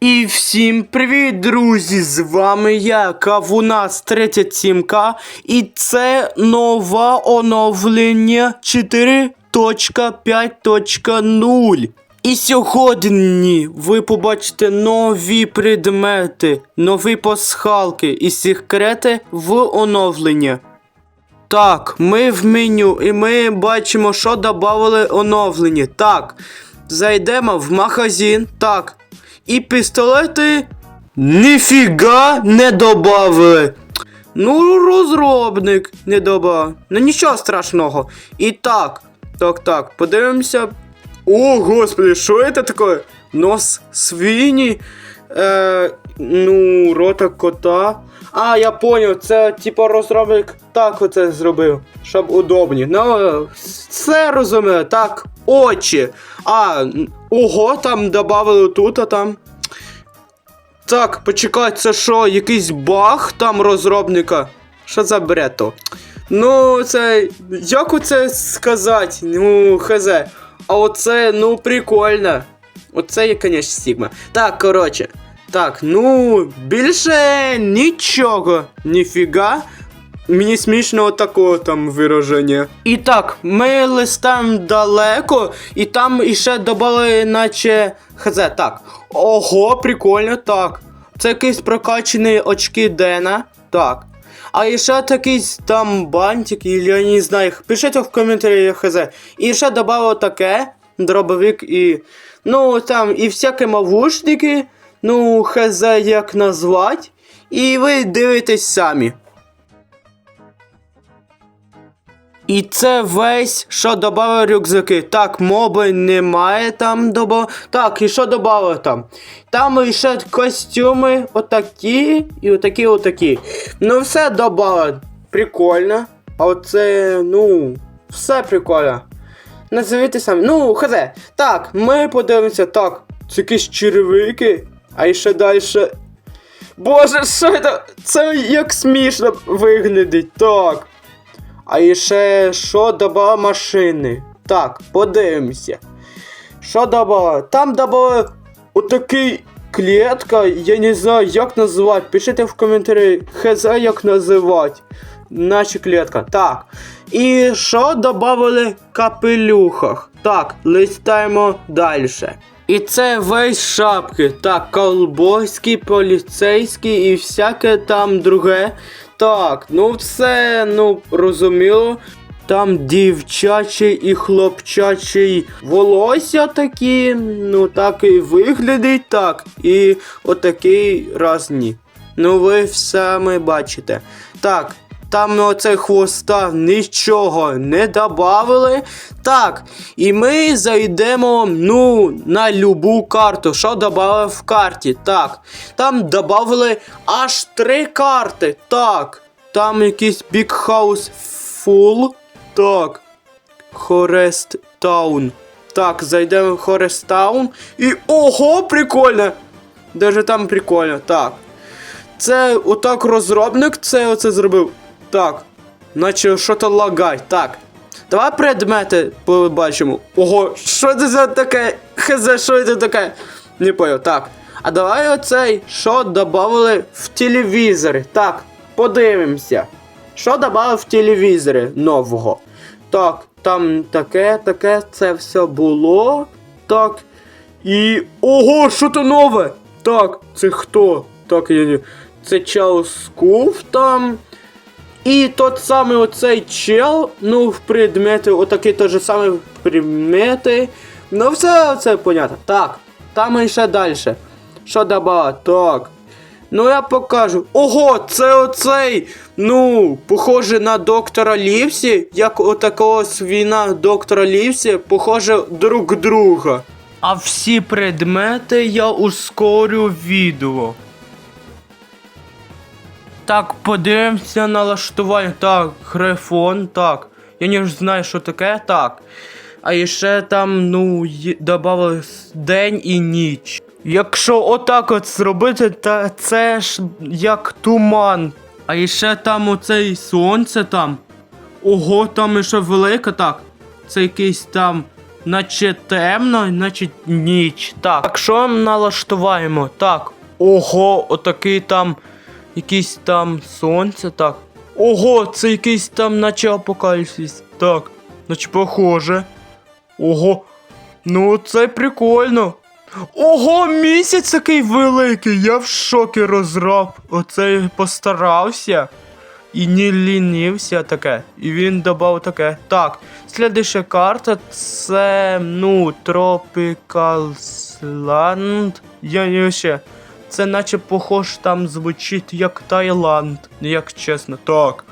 І всім привіт, друзі! З вами я, Кавунас 37К, і це нове оновлення 4.5.0. І сьогодні ви побачите нові предмети, нові пасхалки і секрети в оновлення. Так, ми в меню, і ми бачимо, що додали оновлення. Так, зайдемо в магазин. Так. І пістолети ніфіга не добавили. Ну, розробник не добавив. Ну нічого страшного. І так, так, так, подивимося. О, господи, що це таке? Нос свині. Е, ну, рота кота. А, я поняв, це типу розробник так оце зробив, щоб удобні. Ну, все розумію, так, очі. А, ого, там додали тут, а там. Так, почекай, це що, якийсь баг там розробника? Що за брето? Ну, це. Як оце сказати? Ну, хз. А оце, ну, прикольно. Оце є, конечно, Сігма. Так, коротше. Так, ну, більше нічого. Ніфіга. Мені смішно отакого там вираження. І так, ми листаємо далеко, і там іще додали, наче хз. Так. Ого, прикольно, так. Це якийсь прокачаний очки Дена. Так. А ще такий там бантик, я не знаю. Пишіть в коментарях хз. І ще додали таке, дробовик і. Ну, там і всякі мавушники, ну, хз як назвати. І ви дивитесь самі. І це весь, що додали рюкзаки. Так, моби немає там доба. Так, і що додали там? Там ще костюми отакі і отакі, отакі. Ну, все додали. Прикольно. А оце, ну, все прикольно. Назовіть самі. Ну, хз. Так, ми подивимося. Так, це якісь черевики. А ще далі. Боже, що це? Це як смішно виглядить. Так. А ще що додала машини? Так, подивимося. Що додала? Там додала отакий клітка, я не знаю, як називати. Пишіть в коментарі, хз як називати. Наша клітка. Так. І що додали капелюхах? Так, листаємо далі. І це весь шапки. Так, колбойський, поліцейський і всяке там друге. Так, ну все, ну, розуміло. Там дівчачий і хлопчачий волосся такі, ну так і виглядить так. І отакий разні. Ну ви самі бачите. Так, там на оце хвоста нічого не добавили. Так, і ми зайдемо ну, на любу карту. Що додали в карті? Так. Там додали аж три карти. Так. Там якийсь Big House Full. Так. Хорест Таун. Так, зайдемо в Хорест Таун. І ого, прикольно! Даже там прикольно. Так. Це отак розробник це оце зробив. Так. Наче що то лагай. Так. Давай предмети побачимо. Ого, що це за таке? Хз, що це таке? Не понял. Так. А давай оцей, що додали в телевізорі. Так, подивимося. Що додали в телевізорі нового? Так, там таке, таке, це все було. Так. І. Ого, що то нове? Так, це хто? Так, я не. Це чел Скуф там. І тот самий оцей чел, ну, в предмети, отакі той же самий предмети. Ну, все це понятно. Так, там ще далі. Що добавити? Так. Ну я покажу. Ого, це оцей, ну, похоже на доктора Лівсі, як отакого свіна доктора Лівсі, похоже друг друга. А всі предмети я ускорю відео. Так, подивимося на налаштування. Так, грифон, так. Я не знаю, що таке, так. А ще там, ну, додали день і ніч. Якщо отак от зробити, то це ж як туман. А ще там оцей сонце там. Ого, там ще велике, так. Це якийсь там наче темно, наче ніч. Так, так що налаштуваємо? Так. Ого, отакий там. Якийсь там сонце, так. Ого, це якийсь там, наче апокаліпсис. Так, наче похоже. Ого. Ну, це прикольно. Ого, місяць такий великий, я в шокі розраб. Оце постарався. І не лінився таке. І він додав таке. Так, слідуща карта це, ну, Tropicalsland. Я не ще. Це наче похож там звучить як Таїланд, як чесно. Так.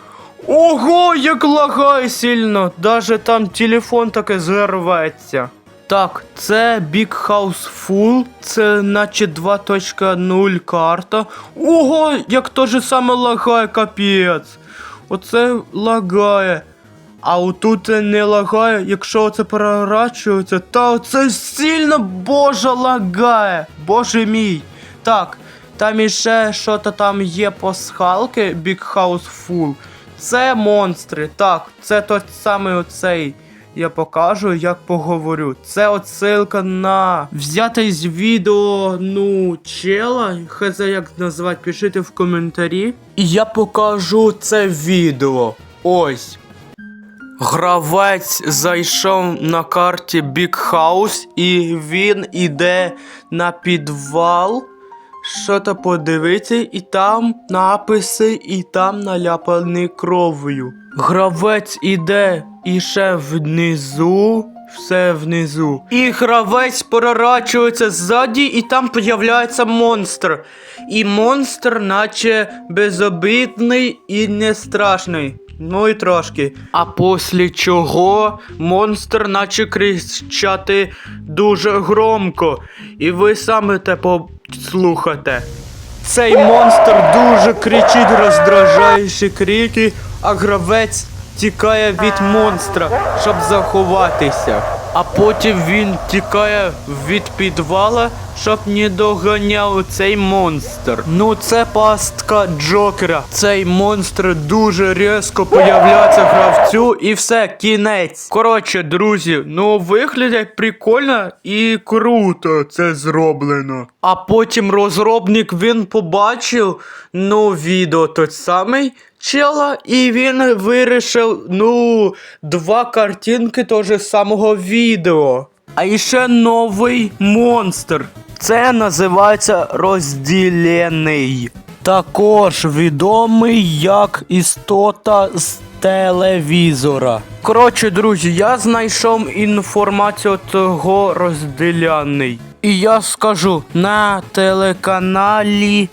Ого, як лагає сильно! Даже там телефон таке зірветься. Так, це Big House Full, це наче 2.0 карта. Ого, як то же саме лагає, капець. Оце лагає. А отут не лагає, якщо це переворачується, та оце сильно боже лагає. Боже мій. Так, там іще що-то там є пасхалки Big House Full. Це монстри. Так, це той самий оцей. Я покажу, як поговорю. Це отсилка на взяте з відео, ну, чела. Хз як назвати, пишіть в коментарі. І я покажу це відео. Ось. Гравець зайшов на карті Big House і він іде на підвал. Що то подивитися, і там написи, і там наляпані кров'ю. Гравець іде і ще внизу, все внизу. І гравець прорачується ззаді, і там появляється монстр. І монстр, наче безобідний і не страшний. Ну і трошки. А після чого монстр наче кричати дуже громко. І ви саме те послухайте. Цей монстр дуже кричить роздражаючі крики, а гравець тікає від монстра, щоб заховатися. А потім він тікає від підвала, щоб не доганяв цей монстр. Ну це пастка Джокера. Цей монстр дуже різко появляється гравцю і все, кінець. Коротше, друзі, ну виглядає прикольно і круто це зроблено. А потім розробник він побачив ну відео той самий чела, і він вирішив, ну, два картинки того ж самого відео. А іще новий монстр. Це називається розділений. Також відомий як істота з телевізора. Коротше, друзі, я знайшов інформацію того розділяний. І я скажу на телеканалі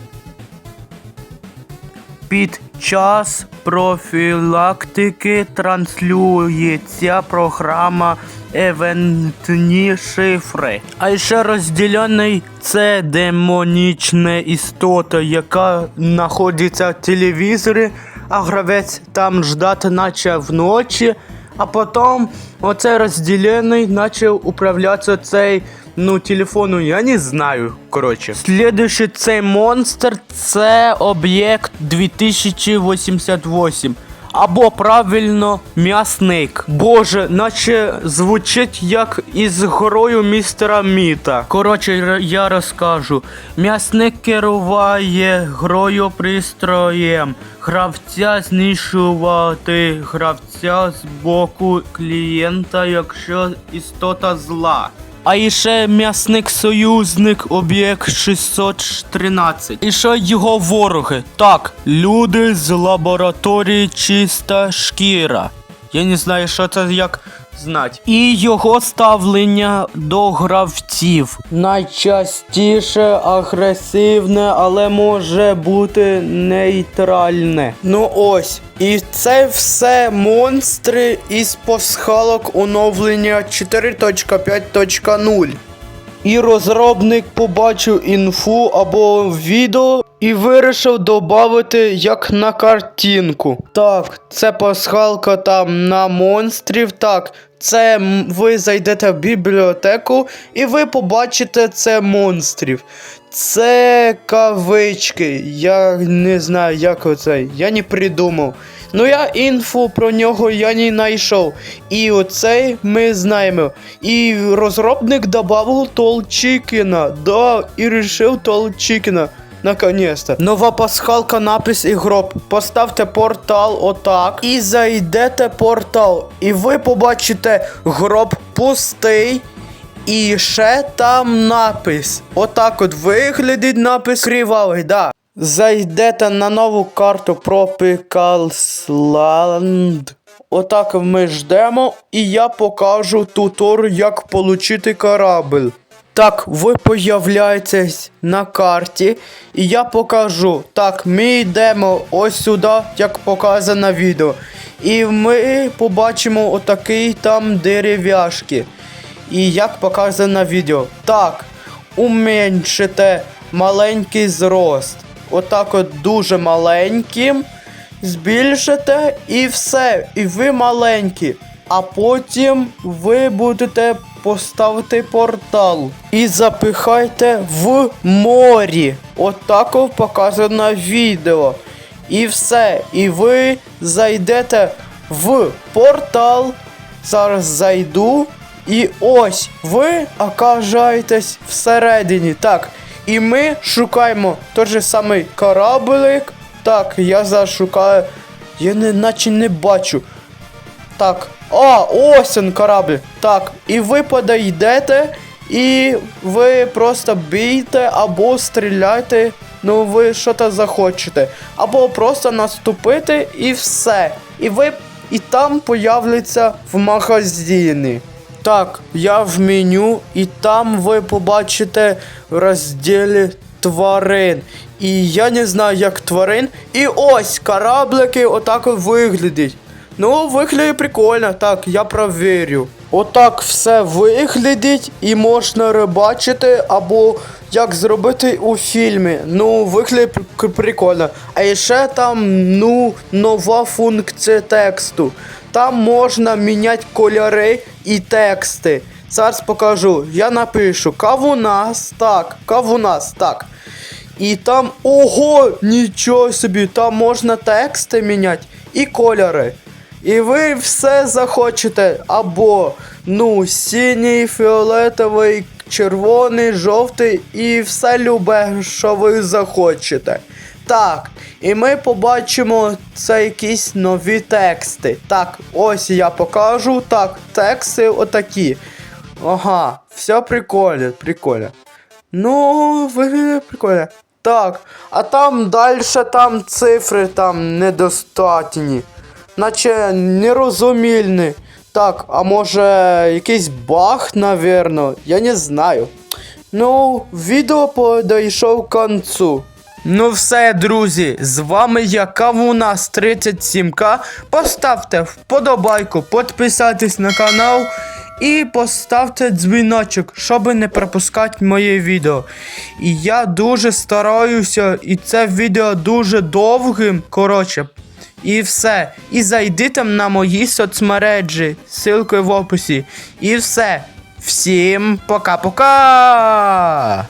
під час профілактики транслюється програма Евентні шифри. А ще розділений це демонічна істота, яка знаходиться в телевізорі, а гравець там ждати наче вночі. А потім оцей розділений почав управлятися цей ну телефону, я не знаю. Коротше. Слідуючий цей монстр це об'єкт 2088. Або правильно м'ясник. Боже, наче звучить як із грою містера Міта. Коротше, я розкажу. М'ясник керуває грою пристроєм. Гравця знищувати гравця з боку клієнта, якщо істота зла. А іще м'ясник союзник об'єкт 613. І ще його вороги. Так, люди з лабораторії чиста шкіра. Я не знаю, що це як знать. І його ставлення до гравців. Найчастіше агресивне, але може бути нейтральне. Ну ось. І це все монстри із пасхалок оновлення 4.5.0. І розробник побачив інфу або відео і вирішив додати як на картинку. Так, це пасхалка там на монстрів. Так, це ви зайдете в бібліотеку і ви побачите це монстрів. Це кавички. Я не знаю, як оце. Я не придумав. Ну я інфу про нього я не знайшов. І оцей ми знаємо. І розробник додав Толчикіна. Да, і рішив Толчикіна. Наконец-то. Нова пасхалка, напис і гроб. Поставте портал отак. І зайдете портал. І ви побачите гроб пустий. І ще там напис. Отак от виглядить напис кривавий, да. Зайдете на нову карту Пропікалсланд. Отак ми ждемо, і я покажу тутор, як отримати корабль. Так, ви появляєтесь на карті, і я покажу. Так, ми йдемо ось сюди, як показано відео. І ми побачимо отакий там дерев'яшки. І як показано відео. Так, уменьшите маленький зрост. Отак от дуже маленьким. Збільшите і все. І ви маленькі. А потім ви будете поставити портал. І запихайте в морі. Отак от показано відео. І все. І ви зайдете в портал. Зараз зайду. І ось ви окажаєтесь всередині. Так. І ми шукаємо той же самий кораблик. Так, я зараз шукаю. Я не, наче не бачу. Так. А, ось він корабль. Так, і ви подійдете, і ви просто бійте або стріляйте. Ну, ви що то захочете. Або просто наступити і все. І ви і там появляться в магазині. Так, я в меню, і там ви побачите розділі тварин. І я не знаю, як тварин. І ось кораблики отак виглядять. Ну, виглядає прикольно, так, я провірю. Отак все виглядить і можна рибачити, або як зробити у фільмі. Ну, виглядає прикольно. А ще там, ну, нова функція тексту. Там можна міняти кольори і тексти. Зараз покажу. Я напишу Кавунас, так, Кавунас, так. І там, ого, нічого собі, там можна тексти міняти і кольори. І ви все захочете. Або, ну, синій, фіолетовий, червоний, жовтий і все любе, що ви захочете. Так, і ми побачимо це якісь нові тексти. Так, ось я покажу. Так, тексти отакі. Ага, все прикольно, прикольно. Ну, виглядає прикольно. Так, а там далі там цифри там недостатні. Наче нерозумільні. Так, а може якийсь баг, навірно, я не знаю. Ну, відео подійшов к концу. Ну все, друзі, з вами я Кавунас 37К. Поставте вподобайку, підписайтесь на канал і поставте дзвіночок, щоб не пропускати моє відео. І я дуже стараюся, і це відео дуже довгим. Коротше, і все. І зайдите на мої соцмережі, ссылкою в описі. І все. Всім пока-пока!